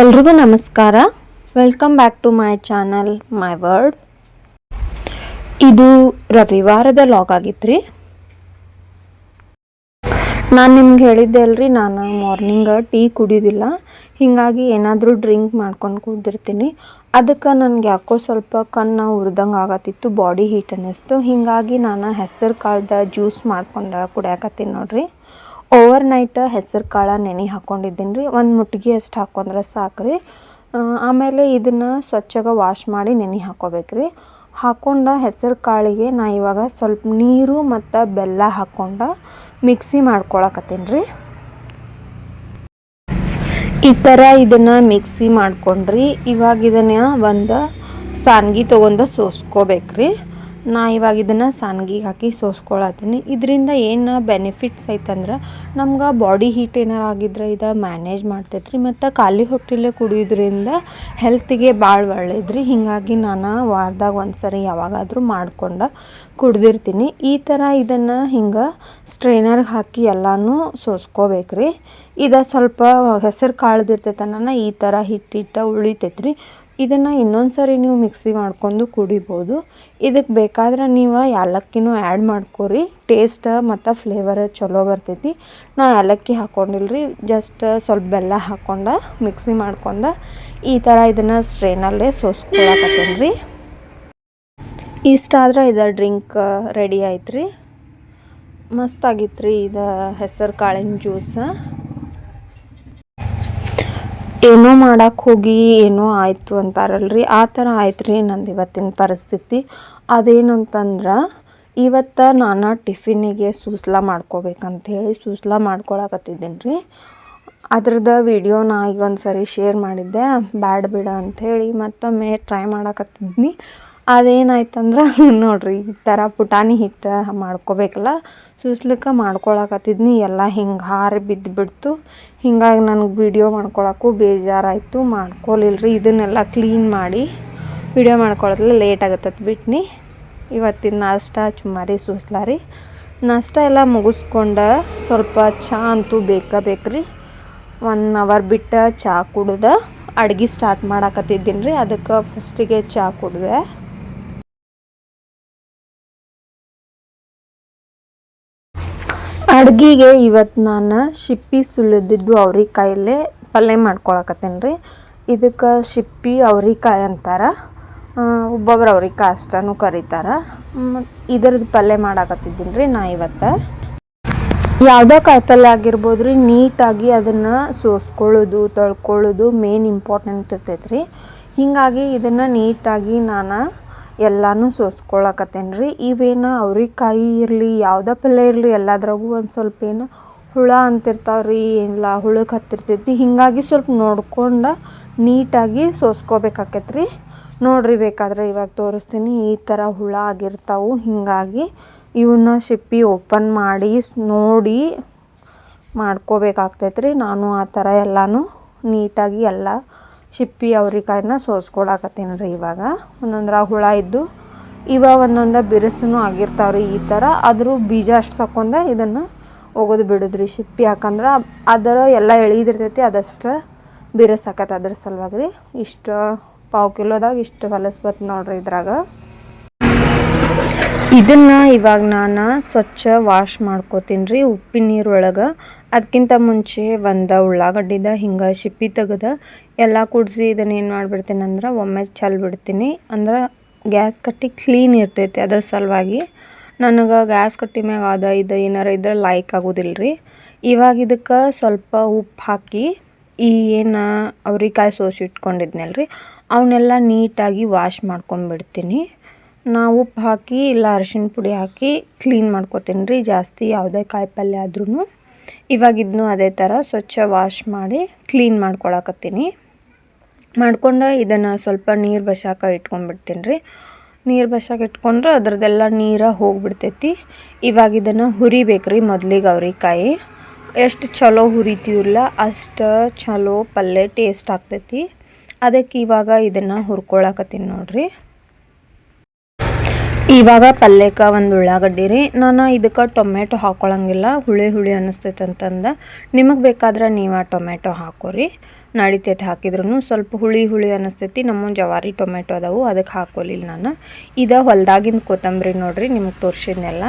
ಎಲ್ರಿಗೂ ನಮಸ್ಕಾರ. Welcome back to my channel my word ಇದು ರವಿವಾರದ ಲಾಗ್ ಆಗಿತ್ತು ನಾನು ನಿಮ್ಗೆ ಹೇಳಿದ್ದೆ ಅಲ್ರಿ, ನಾನು ಮಾರ್ನಿಂಗ್ ಟೀ ಕುಡಿಯೋದಿಲ್ಲ ಹೀಗಾಗಿ ಏನಾದರೂ ಡ್ರಿಂಕ್ ಮಾಡ್ಕೊಂಡು ಕುಡ್ದಿರ್ತೀನಿ ಅದಕ್ಕೆ ನನಗೆ ಯಾಕೋ ಸ್ವಲ್ಪ ಕಣ್ಣು ಉರಿದಂಗೆ ಆಗತ್ತಿತ್ತು ಬಾಡಿ ಹೀಟ್ ಅನ್ನಿಸ್ತು. ಹೀಗಾಗಿ ನಾನು ಹೆಸರು ಕಾಳ್ದ ಜ್ಯೂಸ್ ಮಾಡ್ಕೊಂಡು ಕುಡಿಯಾಕತ್ತೀನಿ ನೋಡ್ರಿ. ಓವರ್ ನೈಟ್ ಹೆಸರು ಕಾಳು ನೆನೆ ಹಾಕ್ಕೊಂಡಿದ್ದೀನಿ ರೀ ಒಂದು ಮುಟ್ಗಿ ಅಷ್ಟು ಹಾಕೊಂಡ್ರೆ ಸಾಕು ರೀ ಆಮೇಲೆ ಇದನ್ನು ಸ್ವಚ್ಛಗೆ ವಾಶ್ ಮಾಡಿ ನೆನೆ ಹಾಕ್ಕೋಬೇಕು ರೀ ಹಾಕೊಂಡ ಹೆಸರು ಕಾಳಿಗೆ ನಾ ಇವಾಗ ಸ್ವಲ್ಪ ನೀರು ಮತ್ತು ಬೆಲ್ಲ ಹಾಕ್ಕೊಂಡು ಮಿಕ್ಸಿ ಮಾಡ್ಕೊಳಕತ್ತೀನಿ ರೀ ಈ ಥರ ಇದನ್ನು ಮಿಕ್ಸಿ ಮಾಡ್ಕೊಂಡ್ರಿ. ಇವಾಗ ಇದನ್ನು ಒಂದು ಸಾನ್ಗಿ ತೊಗೊಂಡು ಸೋಸ್ಕೋಬೇಕ್ರಿ. ನಾ ಇವಾಗ ಇದನ್ನು ಸಾನ್ಗಿಗೆ ಹಾಕಿ ಸೋಸ್ಕೊಳತ್ತೀನಿ. ಇದರಿಂದ ಏನು ಬೆನಿಫಿಟ್ಸ್ ಐತಂದ್ರೆ ನಮ್ಗೆ ಬಾಡಿ ಹೀಟ್ ಏನಾರು ಆಗಿದ್ರೆ ಇದು ಮ್ಯಾನೇಜ್ ಮಾಡ್ತೈತ್ರಿ, ಮತ್ತು ಖಾಲಿ ಹೊಟ್ಟೆಲೆ ಕುಡಿಯೋದ್ರಿಂದ ಹೆಲ್ತಿಗೆ ಭಾಳ ಒಳ್ಳೇದ್ರಿ. ಹೀಗಾಗಿ ನಾನು ವಾರದಾಗ ಒಂದು ಸರಿ ಯಾವಾಗಾದರೂ ಮಾಡ್ಕೊಂಡು ಕುಡ್ದಿರ್ತೀನಿ. ಈ ಥರ ಇದನ್ನು ಹಿಂಗೆ ಸ್ಟ್ರೈನರ್ಗೆ ಹಾಕಿ ಎಲ್ಲನೂ ಸೋಸ್ಕೋಬೇಕ್ರಿ. ಇದು ಸ್ವಲ್ಪ ಹೆಸರು ಕಾಳ್ದಿರ್ತೈತನ ಈ ಥರ ಹಿಟ್ಟಿಟ್ಟು ಉಳಿತೈತ್ರಿ. ಇದನ್ನು ಇನ್ನೊಂದು ಸರಿ ನೀವು ಮಿಕ್ಸಿ ಮಾಡ್ಕೊಂಡು ಕುಡಿಬೋದು. ಇದಕ್ಕೆ ಬೇಕಾದ್ರೆ ನೀವು ಏಲಕ್ಕಿನೂ ಆ್ಯಡ್ ಮಾಡ್ಕೋರಿ. ಟೇಸ್ಟ್ ಮತ್ತು ಫ್ಲೇವರ್ ಚಲೋ ಬರ್ತೈತಿ. ನಾ ಏಲಕ್ಕಿ ಹಾಕ್ಕೊಂಡಿಲ್ರಿ ಜಸ್ಟ್ ಸ್ವಲ್ಪ ಬೆಲ್ಲ ಹಾಕ್ಕೊಂಡು ಮಿಕ್ಸಿ ಮಾಡ್ಕೊಂಡು ಈ ಥರ ಇದನ್ನು ಸ್ಟ್ರೇನಲ್ಲೇ ಸೋಸ್ಕೊಳಕತ್ತೀನಿ. ರೀ ಇಷ್ಟಾದ್ರೆ ಇದು ಡ್ರಿಂಕ್ ರೆಡಿ ಆಯ್ತು ರೀ ಮಸ್ತಾಗಿತ್ತು ರೀ ಇದು ಹೆಸರು ಕಾಳಿನ ಜ್ಯೂಸ ಏನೋ ಮಾಡಕ್ಕೆ ಹೋಗಿ, ಏನೋ ಆಯಿತು ಅಂತಾರಲ್ರಿ? ಆ ಥರ ಆಯ್ತು ರೀ ನಂದು ಇವತ್ತಿನ ಪರಿಸ್ಥಿತಿ. ಅದೇನಂತಂದ್ರೆ, ಇವತ್ತು ನಾನು ಟಿಫಿನಿಗೆ ಸೂಸ್ಲ ಮಾಡ್ಕೋಬೇಕಂಥೇಳಿ ಸೂಸ್ಲ ಮಾಡ್ಕೊಳಕತ್ತಿದ್ದೀನಿ ರೀ ಅದ್ರದ್ದು ವಿಡಿಯೋ ನಾ ಈಗ ಒಂದು ಸರಿ ಶೇರ್ ಮಾಡಿದ್ದೆ. ಬ್ಯಾಡ್ ಬಿಡ ಅಂಥೇಳಿ ಮತ್ತೊಮ್ಮೆ ಟ್ರೈ ಮಾಡಕತ್ತಿದ್ನಿ. ಅದೇನಾಯ್ತಂದ್ರೆ, ನೋಡಿರಿ ಈ ಥರ ಪುಟಾಣಿ ಹಿಟ್ಟು ಮಾಡ್ಕೋಬೇಕಲ್ಲ, ಸುಸ್ಲಿಕ್ಕೆ ಮಾಡ್ಕೊಳಕತ್ತಿದ್ನಿ, ಎಲ್ಲ ಹಿಂಗೆ ಹಾರಿ ಬಿದ್ದುಬಿಡ್ತು ಹಿಂಗಾಗಿ ನನಗೆ ವೀಡಿಯೋ ಮಾಡ್ಕೊಳಕ್ಕೂ ಬೇಜಾರಾಯಿತು, ಮಾಡ್ಕೊಲಿಲ್ರಿ, ಇದನ್ನೆಲ್ಲ ಕ್ಲೀನ್ ಮಾಡಿ ವಿಡಿಯೋ ಮಾಡ್ಕೊಳತ್ಲೆ ಲೇಟ್ ಆಗತ್ತತ್ ಬಿಟ್ನಿ. ಇವತ್ತಿನ ನಾಷ್ಟ ಚುಮ್ಮಾರಿ ಸುಸ್ಲಾರಿ. ರೀ ನಾಷ್ಟ ಎಲ್ಲ ಮುಗಿಸ್ಕೊಂಡು ಸ್ವಲ್ಪ ಚಹಾ ಅಂತೂ ಬೇಕಾ ಬೇಕ್ರಿ. ಒನ್ ಅವರ್ ಬಿಟ್ಟು ಚಹಾ ಕುಡ್ದು ಅಡ್ಗೆ ಸ್ಟಾರ್ಟ್ ಮಾಡಾಕತ್ತಿದ್ದೀನಿ ರೀ ಅದಕ್ಕೆ ಫಸ್ಟಿಗೆ ಚಹಾ ಕುಡ್ದೆ. ಅಡ್ಗೆಗೆ ಇವತ್ತು ನಾನು ಶಿಪ್ಪಿ ಸುಲಿದಿದ್ದು ಅವ್ರಿಕಾಯಲ್ಲೇ ಪಲ್ಯ ಮಾಡ್ಕೊಳಕತ್ತೇನೆ ರೀ ಇದಕ್ಕೆ ಶಿಪ್ಪಿ ಅವ್ರಿಕಾಯಿ ಅಂತಾರೆ. ಒಬ್ಬೊಬ್ರು ಅವ್ರಿಕಾಯಿ ಅಷ್ಟೂ ಕರೀತಾರೆ. ಇದ್ರದ್ದು ಪಲ್ಯ ಮಾಡಾಕತ್ತಿದ್ದೀನಿ ರೀ ನಾ ಇವತ್ತು. ಯಾವುದೇ ಕಾಯಿಪಲ್ಯ ಆಗಿರ್ಬೋದು ರೀ ನೀಟಾಗಿ ಅದನ್ನು ಸೋಸ್ಕೊಳ್ಳೋದು, ತೊಳ್ಕೊಳ್ಳೋದು ಮೇನ್ ಇಂಪಾರ್ಟೆಂಟ್ ಇರ್ತೈತೆ ರೀ ಹೀಗಾಗಿ ಇದನ್ನು ನೀಟಾಗಿ ನಾನು ಎಲ್ಲನೂ ಸೋಸ್ಕೊಳಕತ್ತೇನೆ ರೀ ಇವೇನು ಅವ್ರಿಕಾಯಿ ಇರಲಿ, ಯಾವುದೇ ಪಲ್ಯ ಇರಲಿ, ಎಲ್ಲದ್ರಾಗೂ ಒಂದು ಸ್ವಲ್ಪ ಏನು ಹುಳ ಅಂತಿರ್ತಾವೆ ರೀ ಇಲ್ಲ ಹುಳಕ್ಕೆ ಹತ್ತಿರ್ತೈತಿ, ಹೀಗಾಗಿ ಸ್ವಲ್ಪ ನೋಡ್ಕೊಂಡು ನೀಟಾಗಿ ಸೋಸ್ಕೋಬೇಕಾಕೈತೆ ರೀ ನೋಡ್ರಿ ಬೇಕಾದ್ರೆ ಇವಾಗ ತೋರಿಸ್ತೀನಿ, ಈ ಥರ ಹುಳ ಆಗಿರ್ತಾವೆ, ಹೀಗಾಗಿ ಇವನ್ನ ಶಿಪ್ಪಿ ಓಪನ್ ಮಾಡಿ ನೋಡಿ ಮಾಡ್ಕೋಬೇಕಾಗ್ತೈತೆ ರೀ ನಾನು ಆ ಥರ ಎಲ್ಲನೂ ನೀಟಾಗಿ ಎಲ್ಲ ಶಿಪ್ಪಿ ಅವ್ರಿಕಾಯಿನ ಸೋಸ್ಕೊಳಕತ್ತೀನಿ ರೀ ಇವಾಗ. ಒಂದೊಂದ್ರ ಹುಳ ಇದ್ದು ಇವ ಒಂದೊಂದು ಬಿರುಸೂ ಆಗಿರ್ತಾವ್ರಿ ಈ ಥರ ಆದರೂ ಬೀಜ ಅಷ್ಟು ತಕ್ಕೊಂಡ ಇದನ್ನು ಹೋಗೋದು ಬಿಡೋದ್ರಿ ಸಿಪ್ಪಿ ಯಾಕಂದ್ರೆ ಅದರ ಎಲ್ಲ ಎಳಿದಿರ್ತೈತಿ ಅದಷ್ಟು ಬಿರುಸಾಕತ್ತೆ ಅದ್ರ ಸಲುವಾಗಿ ರೀ ಇಷ್ಟು ಪಾವು ಕಿಲೋದಾಗ ಇಷ್ಟು ಹೊಲಸ್ಬತ್ತು ನೋಡ್ರಿ ಇದ್ರಾಗ. ಇದನ್ನು ಇವಾಗ ನಾನು ಸ್ವಚ್ಛ ವಾಶ್ ಮಾಡ್ಕೋತೀನಿ ರೀ ಉಪ್ಪಿನ ನೀರೊಳಗೆ ಅದಕ್ಕಿಂತ ಮುಂಚೆ ಒಂದು ಉಳ್ಳಾಗಡ್ಡಿದ, ಹಿಂಗೆ ಶಿಪ್ಪಿ ತೆಗೆದ, ಎಲ್ಲ ಕುಡಿಸಿ ಇದನ್ನು ಏನು ಮಾಡಿಬಿಡ್ತೀನಿ ಅಂದ್ರೆ ಒಮ್ಮೆ ಬಿಡ್ತೀನಿ. ಅಂದ್ರೆ ಗ್ಯಾಸ್ ಕಟ್ಟಿ ಕ್ಲೀನ್ ಇರ್ತೈತಿ ಅದ್ರ ಸಲುವಾಗಿ. ನನಗೆ ಗ್ಯಾಸ್ ಕಟ್ಟಿ ಮ್ಯಾಗ ಅದ ಇದು ಏನಾರ ಇದ್ರೆ ಲೈಕ್ ಆಗೋದಿಲ್ಲ ರೀ ಇವಾಗ ಇದಕ್ಕೆ ಸ್ವಲ್ಪ ಉಪ್ಪು ಹಾಕಿ ಈ ಏನು ಅವ್ರಿಕಾಯಿ ಸೋಸಿ ಇಟ್ಕೊಂಡಿದ್ನಲ್ಲ ರೀ ಅವನ್ನೆಲ್ಲ ನೀಟಾಗಿ ವಾಶ್ ಮಾಡ್ಕೊಂಡ್ಬಿಡ್ತೀನಿ ನಾ ಉಪ್ಪು ಹಾಕಿ ಇಲ್ಲ ಅರಶಿನ ಪುಡಿ ಹಾಕಿ ಕ್ಲೀನ್ ಮಾಡ್ಕೊತೀನಿ ರೀ. ಜಾಸ್ತಿ ಯಾವುದೇ ಕಾಯಿ ಪಲ್ಯ ಆದ್ರೂ ಇವಾಗ ಇದನ್ನು ಅದೇ ಥರ ಸ್ವಚ್ಛ ವಾಶ್ ಮಾಡಿ ಕ್ಲೀನ್ ಮಾಡ್ಕೊಳಕತ್ತೀನಿ. ಮಾಡ್ಕೊಂಡು ಇದನ್ನು ಸ್ವಲ್ಪ ನೀರು ಬಸಾಕ ಇಟ್ಕೊಂಡ್ಬಿಡ್ತೀನಿ ರೀ. ನೀರು ಬಸಾಕ ಇಟ್ಕೊಂಡ್ರೆ ಅದ್ರದ್ದೆಲ್ಲ ನೀರು ಹೋಗಿಬಿಡ್ತೈತಿ. ಇವಾಗ ಇದನ್ನು ಹುರಿಬೇಕು ರೀ ಮೊದಲಿಗೆ ಅವ್ರಿಕಾಯಿ. ಎಷ್ಟು ಚಲೋ ಹುರಿತೀವಲ್ಲ ಅಷ್ಟು ಚಲೋ ಪಲ್ಯ ಟೇಸ್ಟ್ ಆಗ್ತೈತಿ. ಅದಕ್ಕೆ ಇವಾಗ ಇದನ್ನು ಹುರ್ಕೊಳಕತ್ತೀನಿ ನೋಡಿರಿ. ಇವಾಗ ಪಲ್ಯಕ್ಕೆ ಒಂದು ಉಳ್ಳಾಗಡ್ಡಿ ರೀ. ನಾನು ಇದಕ್ಕೆ ಟೊಮೆಟೊ ಹಾಕ್ಕೊಳಂಗಿಲ್ಲ ಹುಳಿ ಹುಳಿ ಅನ್ನಿಸ್ತೈತೆ ಅಂತಂದ. ನಿಮಗೆ ಬೇಕಾದ್ರೆ ನೀವು ಟೊಮೆಟೊ ಹಾಕೋರಿ. ನಡಿತೈತೆ ಹಾಕಿದ್ರೂ ಸ್ವಲ್ಪ ಹುಳಿ ಹುಳಿ ಅನ್ನಿಸ್ತೈತಿ ನಮ್ಮ ಜವಾರಿ ಟೊಮೆಟೊ ಅದಾವು ಅದಕ್ಕೆ ಹಾಕೋಲಿಲ್ಲ ನಾನು. ಇದು ಹೊಲ್ದಾಗಿನ ಕೊತ್ತಂಬರಿ ನೋಡ್ರಿ, ನಿಮಗೆ ತೋರಿಸಿದ್ನೆಲ್ಲ.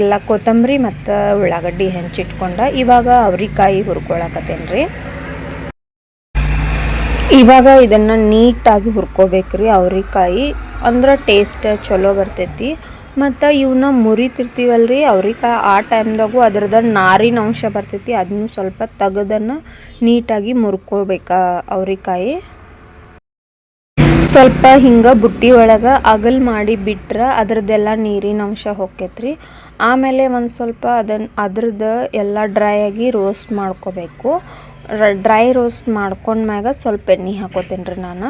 ಎಲ್ಲ ಕೊತ್ತಂಬರಿ ಮತ್ತು ಉಳ್ಳಾಗಡ್ಡಿ ಹೆಂಚಿಟ್ಕೊಂಡ. ಇವಾಗ ಅವ್ರಿಕಾಯಿ ಹುರ್ಕೊಳಕತ್ತೇನು ರೀ ಇವಾಗ ಇದನ್ನು ನೀಟಾಗಿ ಹುರ್ಕೋಬೇಕ್ರಿ ಅವ್ರಿಕಾಯಿ. ಅಂದ್ರೆ ಟೇಸ್ಟ್ ಚಲೋ ಬರ್ತೈತಿ. ಮತ್ತು ಇವನ್ನ ಮುರಿತಿರ್ತೀವಲ್ಲ ರೀ ಅವ್ರಿಗೆ ಆ ಟೈಮ್ದಾಗೂ ಅದ್ರದ್ದು ನಾರಿನ ಅಂಶ ಬರ್ತೈತಿ ಅದನ್ನು ಸ್ವಲ್ಪ ತೆಗೆದನ್ನು ನೀಟಾಗಿ ಮುರ್ಕೋಬೇಕು ಅವ್ರಿಕಾಯಿ. ಸ್ವಲ್ಪ ಹಿಂಗೆ ಬುಟ್ಟಿ ಒಳಗೆ ಅಗಲ್ ಮಾಡಿ ಬಿಟ್ರೆ ಅದ್ರದ್ದೆಲ್ಲ ನೀರಿನ ಅಂಶ ಹೊಕ್ಕೈತ್ರಿ. ಆಮೇಲೆ ಒಂದು ಸ್ವಲ್ಪ ಅದನ್ನು ಅದ್ರದ್ದು ಎಲ್ಲ ಡ್ರೈ ಆಗಿ ರೋಸ್ಟ್ ಮಾಡ್ಕೋಬೇಕು. ಡ್ರೈ ರೋಸ್ಟ್ ಮಾಡ್ಕೊಂಡ್ಮ್ಯಾಗ ಸ್ವಲ್ಪ ಎಣ್ಣೆ ಹಾಕೋತೀನಿ ರೀ ನಾನು.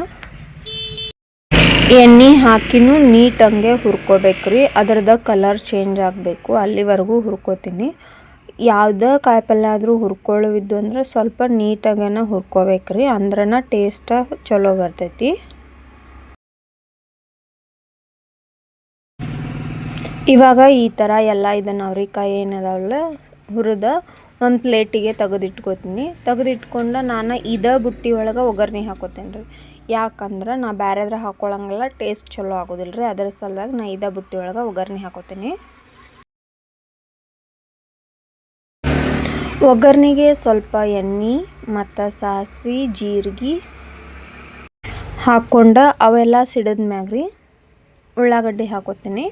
ಎಣ್ಣೆ ಹಾಕಿನೂ ನೀಟಂಗೆ ಹುರ್ಕೋಬೇಕ್ರಿ ಅದರದ ಕಲರ್ ಚೇಂಜ್ ಆಗಬೇಕು. ಅಲ್ಲಿವರೆಗೂ ಹುರ್ಕೋತೀನಿ. ಯಾವುದೇ ಕಾಯಿಪಲ್ಯ ಆದರೂ ಹುರ್ಕೊಳ್ಳೋವಿದ್ದು ಅಂದ್ರೆ ಸ್ವಲ್ಪ ನೀಟಾಗೇನ ಹುರ್ಕೋಬೇಕ್ರಿ ಅಂದ್ರನ ಟೇಸ್ಟ ಚಲೋ ಬರ್ತೈತಿ. ಇವಾಗ ಈ ಥರ ಎಲ್ಲ ಇದನ್ನು ಅವ್ರಿಕಾಯಿ ಏನದಾವಲ್ಲ, ಹುರಿದ ಒಂದು ಪ್ಲೇಟಿಗೆ ತೆಗೆದಿಟ್ಕೋತೀನಿ. ತೆಗೆದಿಟ್ಕೊಂಡು ನಾನು ಇದ ಬುಟ್ಟಿ ಒಳಗೆ ಒಗ್ಗರಣೆ ಹಾಕೋತೀನಿ ರೀ ಯಾಕಂದ್ರೆ ನಾ ಬೇರೆದ್ರ ಹಾಕ್ಕೊಳ್ಳಂಗಿಲ್ಲ ಟೇಸ್ಟ್ ಚಲೋ ಆಗೋದಿಲ್ಲ ರೀ ಅದರ ಸಲುವಾಗಿ ನಾ ಇದ ಬುಟ್ಟಿ ಒಳಗೆ ಒಗ್ಗರಣೆ ಹಾಕೋತೀನಿ. ಒಗ್ಗರಣೆಗೆ ಸ್ವಲ್ಪ ಎಣ್ಣೆ ಮತ್ತು ಸಾಸಿವೆ, ಜೀರಿಗೆ ಹಾಕ್ಕೊಂಡು ಅವೆಲ್ಲ ಸಿಡಿದ ಮ್ಯಾಗ ರೀ ಉಳ್ಳಾಗಡ್ಡಿ ಹಾಕೋತೀನಿ.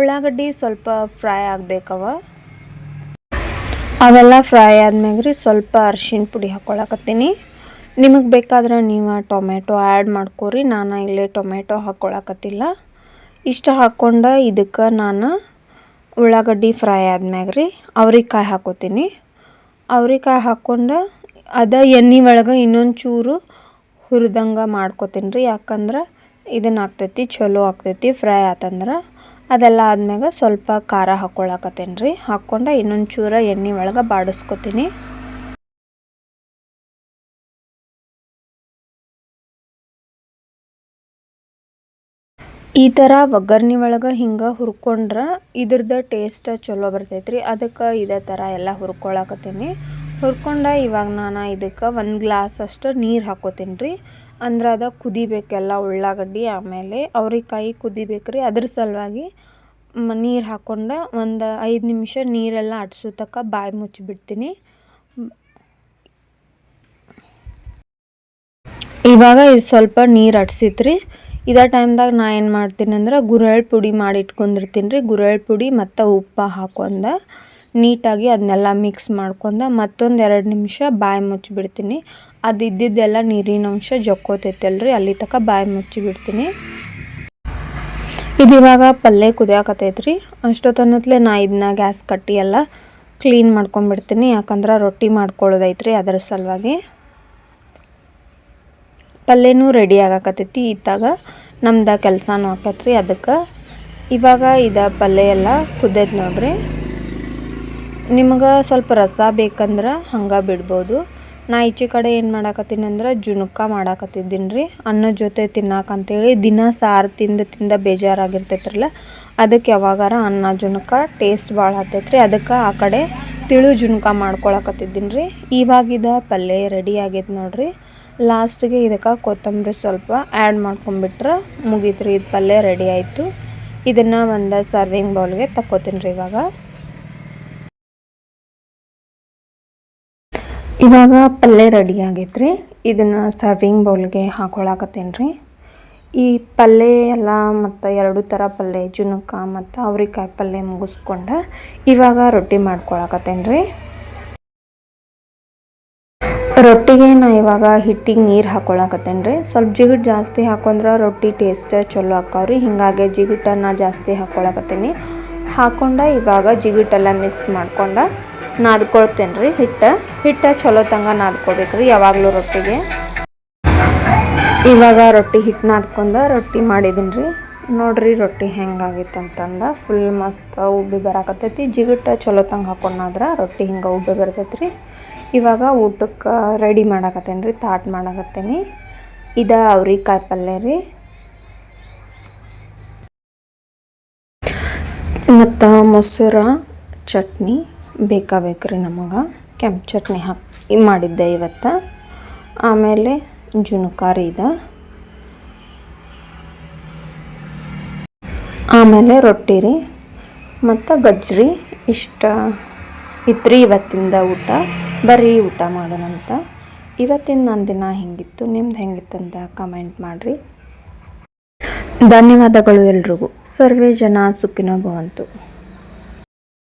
ಉಳ್ಳಾಗಡ್ಡಿ ಸ್ವಲ್ಪ ಫ್ರೈ ಆಗಬೇಕವ. ಅವೆಲ್ಲ ಫ್ರೈ ಆದ್ಮ್ಯಾಗ ರೀ ಸ್ವಲ್ಪ ಅರ್ಶಿನ ಪುಡಿ ಹಾಕ್ಕೊಳಕತ್ತೀನಿ ನಿಮಗೆ ಬೇಕಾದ್ರೆ ನೀವು ಟೊಮೆಟೊ ಆ್ಯಡ್ ಮಾಡ್ಕೊರಿ. ನಾನು ಇಲ್ಲೇ ಟೊಮೆಟೊ ಹಾಕ್ಕೊಳಕತ್ತಿಲ್ಲ ಇಷ್ಟು ಹಾಕ್ಕೊಂಡು ಇದಕ್ಕೆ ನಾನು ಉಳ್ಳಾಗಡ್ಡಿ ಫ್ರೈ ಆದ್ಮ್ಯಾಗ ರೀ, ಅವ್ರಿಕಾಯಿ ಹಾಕೋತೀನಿ. ಅವ್ರಿಕಾಯಿ ಹಾಕ್ಕೊಂಡು ಅದ ಎಣ್ಣೆ ಒಳಗೆ ಇನ್ನೊಂದು ಚೂರು ಹುರಿದಂಗೆ ಮಾಡ್ಕೋತೀನಿ ರೀ, ಯಾಕಂದ್ರೆ ಇದನ್ನು ಆಗ್ತೈತಿ ಚಲೋ ಆಗ್ತೈತಿ, ಫ್ರೈ ಆತಂದ್ರೆ. ಅದೆಲ್ಲ ಆದ್ಮ್ಯಾಗ ಸ್ವಲ್ಪ ಖಾರ ಹಾಕ್ಕೊಳಕತ್ತೇನೆ ರೀ ಹಾಕ್ಕೊಂಡು ಇನ್ನೊಂದು ಚೂರ ಎಣ್ಣೆ ಒಳಗೆ ಬಾಡಿಸ್ಕೊತೀನಿ. ಈ ಥರ ಒಗ್ಗರ್ಣಿ ಒಳಗೆ ಹಿಂಗೆ ಹುರ್ಕೊಂಡ್ರೆ ಇದ್ರದ್ದು ಟೇಸ್ಟ್ ಚಲೋ ಬರ್ತೈತ್ರಿ. ಅದಕ್ಕೆ ಇದೇ ಥರ ಎಲ್ಲ ಹುರ್ಕೊಳಕತ್ತೀನಿ. ಹುರ್ಕೊಂಡ ಇವಾಗ ನಾನು ಇದಕ್ಕೆ ಒಂದು ಗ್ಲಾಸ್ ಅಷ್ಟು ನೀರು ಹಾಕೋತೀನಿ ರೀ ಅಂದ್ರೆ ಅದು ಕುದಿಬೇಕೆಲ್ಲ ಉಳ್ಳಾಗಡ್ಡಿ, ಆಮೇಲೆ ಅವ್ರಿಕಾಯಿ ಕುದಿಬೇಕ್ರಿ. ಅದ್ರ ಸಲುವಾಗಿ ನೀರು ಹಾಕ್ಕೊಂಡು ಒಂದು ಐದು ನಿಮಿಷ ನೀರೆಲ್ಲ ಅಟ್ಸೋ ತಕ್ಕ ಬಾಯಿ ಮುಚ್ಚಿಬಿಡ್ತೀನಿ ಇವಾಗ ಇದು ಸ್ವಲ್ಪ ನೀರು ಅಟ್ಸಿತ್ರಿ ಇದೇ ಟೈಮ್ದಾಗ ನಾ ಏನು ಮಾಡ್ತೀನಿ ಅಂದ್ರೆ ಗುರೆಳ್ಳು ಪುಡಿ ಮಾಡಿ ಇಟ್ಕೊಂಡಿರ್ತೀನಿ ರೀ. ಗುರೆಳ್ಳು ಪುಡಿ ಮತ್ತು ಉಪ್ಪು ಹಾಕೊಂಡ ನೀಟಾಗಿ ಅದನ್ನೆಲ್ಲ ಮಿಕ್ಸ್ ಮಾಡ್ಕೊಂಡು ಮತ್ತೊಂದು ಎರಡು ನಿಮಿಷ ಬಾಯಿ ಮುಚ್ಚಿಬಿಡ್ತೀನಿ ಅದು ಇದ್ದಿದ್ದೆಲ್ಲ ನೀರಿನ ಅಂಶ ಜಕ್ಕೋತೈತಲ್ರಿ, ಅಲ್ಲಿ ತನಕ ಬಾಯಿ ಮುಚ್ಚಿಬಿಡ್ತೀನಿ. ಇದು ಇವಾಗ ಪಲ್ಯ ಕುದಿಯಾಕತ್ತೈತ್ರಿ ಅಷ್ಟೊತ್ತನತ್ಲೆ ನಾ ಇದನ್ನ ಗ್ಯಾಸ್ ಕಟ್ಟಿ ಎಲ್ಲ ಕ್ಲೀನ್ ಮಾಡ್ಕೊಂಡ್ಬಿಡ್ತೀನಿ, ಯಾಕಂದ್ರೆ ರೊಟ್ಟಿ ಮಾಡ್ಕೊಳ್ಳೋದೈತ್ರಿ ಅದರ ಸಲುವಾಗಿ. ಪಲ್ಯನೂ ರೆಡಿ ಆಗಕತ್ತೈತಿ. ಇತ್ತಾಗ ನಮ್ದು ಕೆಲಸನೂ ಆಕತ್ರಿ ಅದಕ್ಕೆ. ಇವಾಗ ಇದು ಪಲ್ಯ ಎಲ್ಲ ಕುದ್ದೈತೆ ನೋಡ್ರಿ. ನಿಮಗೆ ಸ್ವಲ್ಪ ರಸ ಬೇಕಂದ್ರೆ ಹಂಗೆ ಬಿಡ್ಬೋದು. ನಾ ಈಚೆ ಕಡೆ ಏನು ಮಾಡಾಕತ್ತೀನಿ ಅಂದ್ರೆ ಜುಣುಕ ಮಾಡಾಕತ್ತಿದ್ದೀನಿ ರೀ ಅನ್ನ ಜೊತೆ ತಿನ್ನಾಕಂತೇಳಿ ದಿನ ಸಾರು ತಿಂದು ತಿಂದ ಬೇಜಾರಾಗಿರ್ತೈತ್ರಲ್ಲ. ಅದಕ್ಕೆ ಯಾವಾಗಾರ ಅನ್ನ ಜುಣುಕ ಟೇಸ್ಟ್ ಭಾಳ ಹತ್ತೈತ್ರಿ. ಅದಕ್ಕೆ ಆ ಕಡೆ ತಿಳು ಜುಣುಕ ಮಾಡ್ಕೊಳಕತ್ತಿದ್ದೀನಿ ರೀ ಇವಾಗಿದ ಪಲ್ಯ ರೆಡಿ ಆಗೈತೆ ನೋಡ್ರಿ. ಲಾಸ್ಟಿಗೆ ಇದಕ್ಕೆ ಕೊತ್ತಂಬರಿ ಸ್ವಲ್ಪ ಆ್ಯಡ್ ಮಾಡ್ಕೊಂಬಿಟ್ರೆ ಮುಗೀತು ರೀ ಇದು ಪಲ್ಯ ರೆಡಿ ಆಯಿತು. ಇದನ್ನು ಒಂದು ಸರ್ವಿಂಗ್ ಬೌಲ್ಗೆ ತಕ್ಕೋತೀನಿ ರೀ ಇವಾಗ. ಇವಾಗ ಪಲ್ಯ ರೆಡಿ ಆಗೈತ್ರಿ. ಇದನ್ನು ಸರ್ವಿಂಗ್ ಬೌಲ್ಗೆ ಹಾಕೊಳಕತ್ತೇನೆ ರೀ. ಈ ಪಲ್ಯ ಎಲ್ಲ ಮತ್ತು ಎರಡು ಥರ ಪಲ್ಯ, ಜುನುಕ ಮತ್ತು ಅವ್ರಿಕಾಯಿ ಪಲ್ಯ ಮುಗಿಸ್ಕೊಂಡು ಇವಾಗ ರೊಟ್ಟಿ ಮಾಡ್ಕೊಳಕತ್ತೇನೆ ರೀ. ರೊಟ್ಟಿಗೆ ನಾ ಇವಾಗ ಹಿಟ್ಟಿಗೆ ನೀರು ಹಾಕೊಳಕತ್ತೇನೆ ರೀ ಸ್ವಲ್ಪ ಜಿಗಿಟ್ ಜಾಸ್ತಿ ಹಾಕೊಂಡ್ರೆ ರೊಟ್ಟಿ ಟೇಸ್ಟ್ ಚಲೋ ಆಕಾವ್ರಿ ಹಿಂಗಾಗಿ ಜಿಗಿಟನ್ನು ಜಾಸ್ತಿ ಹಾಕೊಳಕತ್ತೀನಿ. ಹಾಕೊಂಡ ಇವಾಗ ಜಿಗಿಟೆಲ್ಲ ಮಿಕ್ಸ್ ಮಾಡ್ಕೊಂಡ ನಾದ್ಕೊಳ್ತೇನೆ ರೀ ಹಿಟ್ಟು. ಹಿಟ್ಟು ಚಲೋ ತಂಗ ನಾದ್ಕೋಬೇಕು ರೀ ಯಾವಾಗಲೂ ರೊಟ್ಟಿಗೆ. ಇವಾಗ ರೊಟ್ಟಿ ಹಿಟ್ಟು ನಾದ್ಕೊಂಡು ರೊಟ್ಟಿ ಮಾಡಿದ್ದೀನಿ ರೀ ನೋಡ್ರಿ ರೊಟ್ಟಿ ಹೆಂಗಾಗಿತ್ತು ಅಂತಂದ ಫುಲ್ ಮಸ್ತ್ ಉಬ್ಬಿ ಬರಾಕತ್ತೈತಿ. ಜಿಗಿಟ್ಟು ಚಲೋ ತಂಗ ಹಾಕೊಂಡಾದ್ರೆ ರೊಟ್ಟಿ ಹಿಂಗೆ ಉಬ್ಬಿ ಬರ್ತೈತಿ ರೀ ಇವಾಗ ಊಟಕ್ಕೆ ರೆಡಿ ಮಾಡಕತ್ತೇನೆ ರೀ, ತಾಟ್ ಮಾಡಾಕತ್ತೇನೆ. ಇದು ಅವ್ರಿಕಾಯಿ ಪಲ್ಯ ರೀ. ಮತ್ತು ಮೊಸರ, ಚಟ್ನಿ ಬೇಕಾಬೇಕ್ರಿ ನಮಗೆ. ಕೆಂಪು ಚಟ್ನಿ ಹಾಕಿ ಮಾಡಿದ್ದೆ ಇವತ್ತು. ಆಮೇಲೆ ಜುಣುಕಾರಿ ಇದೆ. ಆಮೇಲೆ ರೊಟ್ಟಿ ರೀ. ಮತ್ತು ಗಜ್ರಿ ಇಷ್ಟ ಇತ್ರಿ ಇವತ್ತಿಂದ ಊಟ. ಬರೀ ಊಟ ಮಾಡೋಣಂತ. ಇವತ್ತಿನ ನನ್ನ ದಿನ ಹೆಂಗಿತ್ತು, ನಿಮ್ದು ಅಂತ ಕಮೆಂಟ್ ಮಾಡಿರಿ. ಧನ್ಯವಾದಗಳು ಎಲ್ರಿಗೂ. ಸರ್ವೇ ಜನ ಸುಖಿನೋ ಭವಂತು.